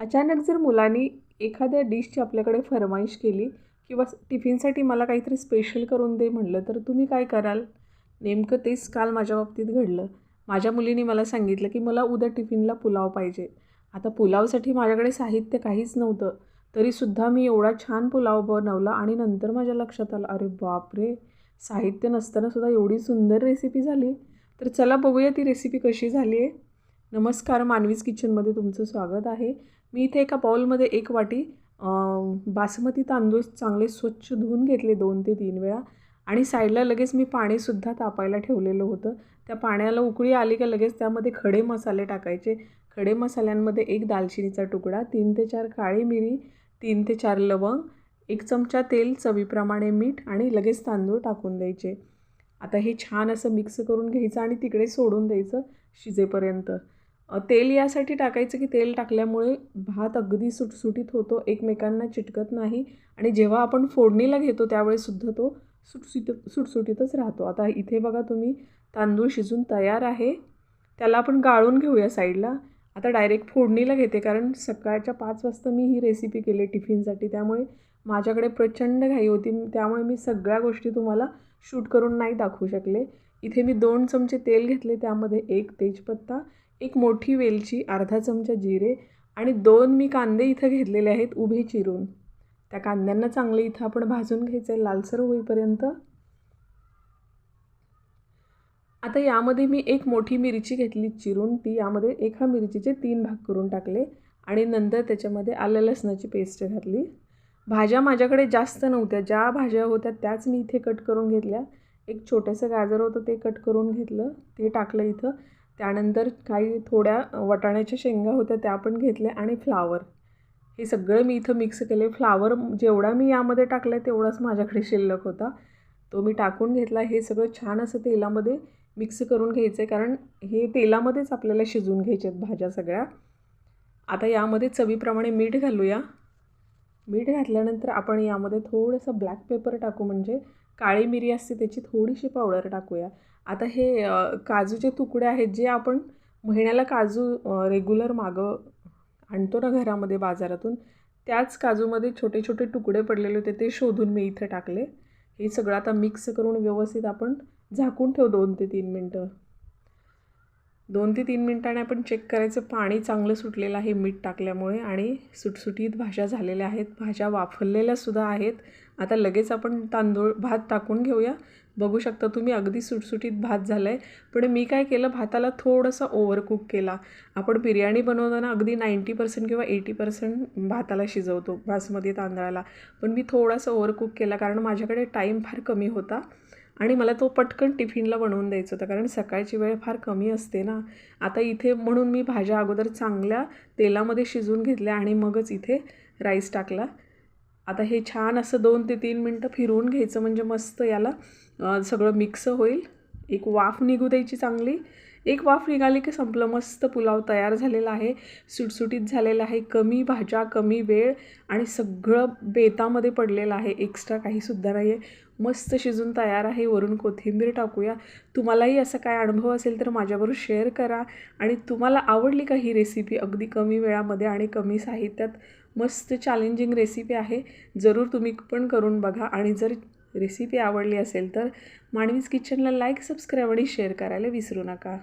अचानक जर मुलांनी एखाद्या डिशची आपल्याकडे फरमाईश केली किंवा टिफिनसाठी मला काहीतरी स्पेशल करून दे म्हटलं तर तुम्ही काय कराल? नेमकं तेच काल माझ्या बाबतीत घडलं. माझ्या मुलीने मला सांगितलं की मला उद्या टिफिनला पुलाव पाहिजे. आता पुलावसाठी माझ्याकडे साहित्य काहीच नव्हतं. तरीसुद्धा मी एवढा छान पुलाव बनवला आणि नंतर माझ्या लक्षात आलं अरे बापरे! साहित्य नसतानासुद्धा एवढी सुंदर रेसिपी झाली. तर चला बघूया ती रेसिपी कशी झाली आहे नमस्कार मानवीज किचनमध्ये तुमचं स्वागत आहे. मी इथे एका बाउलमध्ये एक वाटी बासमती तांदूळ चांगले स्वच्छ धुवून घेतले दोन ते तीन वेळा आणि साईडला लगेच मी पाणीसुद्धा तापायला ठेवलेलं होतं. त्या पाण्याला उकळी आली का लगेच त्यामध्ये खडे मसाले टाकायचे. खडे मसाल्यांमध्ये एक दालचिनीचा तुकडा तीन ते चार काळी मिरी तीन ते चार लवंग एक चमचा तेल चवीप्रमाणे मीठ आणि लगेच तांदूळ टाकून द्यायचे. आता हे छान असं मिक्स करून घ्यायचं आणि तिकडे सोडून द्यायचं शिजेपर्यंत. तेल यासाठी टाकायचं की तेल टाकल्यामुळे भात अगदी सुटसुटीत होतो एकमेकांना चिटकत नाही आणि जेव्हा आपण फोडणीला घेतो त्यावेळेसुद्धा तो सुटसुट सुटसुटीतच राहतो. आता इथे बघा तुम्ही तांदूळ शिजून तयार आहे त्याला आपण गाळून घेऊया साईडला. आता डायरेक्ट फोडणीला घेते कारण सकाळच्या पाच वाजता मी ही रेसिपी केली टिफिनसाठी त्यामुळे माझ्याकडे प्रचंड घाई होती त्यामुळे मी सगळ्या गोष्टी तुम्हाला शूट करून नाही दाखवू शकले. इथे मी दोन चमचे तेल घेतले त्यामध्ये एक तेजपत्ता एक मोठी वेलची अर्धा चमचा जिरे आणि दोन मी कांदे इथं घेतलेले आहेत उभे चिरून. त्या कांद्यांना चांगले इथं आपण भाजून घ्यायचं आहे लालसर होईपर्यंत. आता यामध्ये मी एक मोठी मिरची घेतली चिरून ती यामध्ये एका मिरचीचे तीन भाग करून टाकले आणि नंतर त्याच्यामध्ये आलं लसणाची पेस्ट घातली. भाज्या माझ्याकडे जास्त नव्हत्या ज्या भाज्या होत्या त्याच मी इथे कट करून घेतल्या. एक छोटंसं गाजर होतं ते कट करून घेतलं ते टाकलं इथं. त्यानंतर काही थोड्या वटाण्याच्या शेंगा होत्या त्या पण घेतल्या आणि फ्लावर. हे सगळं मी इथं मिक्स केले फ्लावर जेवढा मी यामध्ये टाकला आहे तेवढाच माझ्याकडे शिल्लक होता. तो मी टाकून घेतला. हे सगळं छान असं तेलामध्ये मिक्स करून घ्यायचं आहे कारण हे तेलामध्येच आपल्याला शिजवून घ्यायचे आहेत भाज्या सगळ्या. आता यामध्ये चवीप्रमाणे मीठ घालूया. मीठ घातल्यानंतर आपण यामध्ये थोडंसं ब्लॅक पेपर टाकू म्हणजे काळी मिरी असते त्याची थोडीशी पावडर टाकूया. आता हे काजूचे तुकडे आहेत जे आपण महिन्याला काजू रेग्युलर मागं आणतो ना घरामध्ये बाजारातून त्याच काजूमध्ये छोटे छोटे तुकडे पडलेले होते ते शोधून मी इथं टाकले. हे सगळं आता मिक्स करून व्यवस्थित आपण झाकून ठेव दोन ते तीन मिनटं. दोन ते तीन मिनटाने आपण चेक करायचं. पाणी चांगलं सुटलेलं आहे मीठ टाकल्यामुळे आणि सुटसुटीत भाज्या झालेल्या आहेत. भाज्या वाफरलेल्यासुद्धा आहेत. आता लगेच आपण तांदूळ भात टाकून घेऊया. बघू शकता तुम्ही अगदी सुटसुटीत भात झाला आहे पण मी काय केलं भाताला थोडंसं ओव्हरकुक केला. आपण बिर्याणी बनवताना अगदी नाईंटी पर्सेंट किंवा एटी पर्सेंट भाताला शिजवतो बासमती तांदळाला. पण मी थोडासा ओव्हरकुक केला कारण माझ्याकडे टाईम फार कमी होता. आणि मला तो पटकन टिफिनला बनवून द्यायचं होतं कारण सकाळची वेळ फार कमी असते ना. आता इथे म्हणून मी भाज्या अगोदर चांगल्या तेलामध्ये शिजवून घेतल्या आणि मगच इथे राईस टाकला. आता हे छान असं दोन ते तीन मिनटं फिरवून घ्यायचं म्हणजे मस्त याला सगळं मिक्स होईल. एक वाफ निघू द्यायची चांगली. एक वाफ निघाली की संपलं. मस्त पुलाव तयार झालेला आहे. सुटसुटीत झालेला आहे. कमी भाज्या कमी वेळ आणि सगळं बेतामध्ये पडलेलं आहे. एक्स्ट्रा काहीसुद्धा नाही आहे मस्त शिजून तयार आहे. वरून कोथिंबीर टाकूया. तुम्हालाही असा काय अनुभव असेल तर माझ्याबरोबर शेअर करा आणि तुम्हाला आवडली का ही रेसिपी अगदी कमी वेळामध्ये आणि कमी साहित्यात? मस्त चॅलेंजिंग रेसिपी आहे. जरूर तुम्ही पण करून बघा आणि जर रेसिपी आवडली असेल तर मानवीज किचनला लाईक सबस्क्राईब आणि शेअर करायला विसरू नका.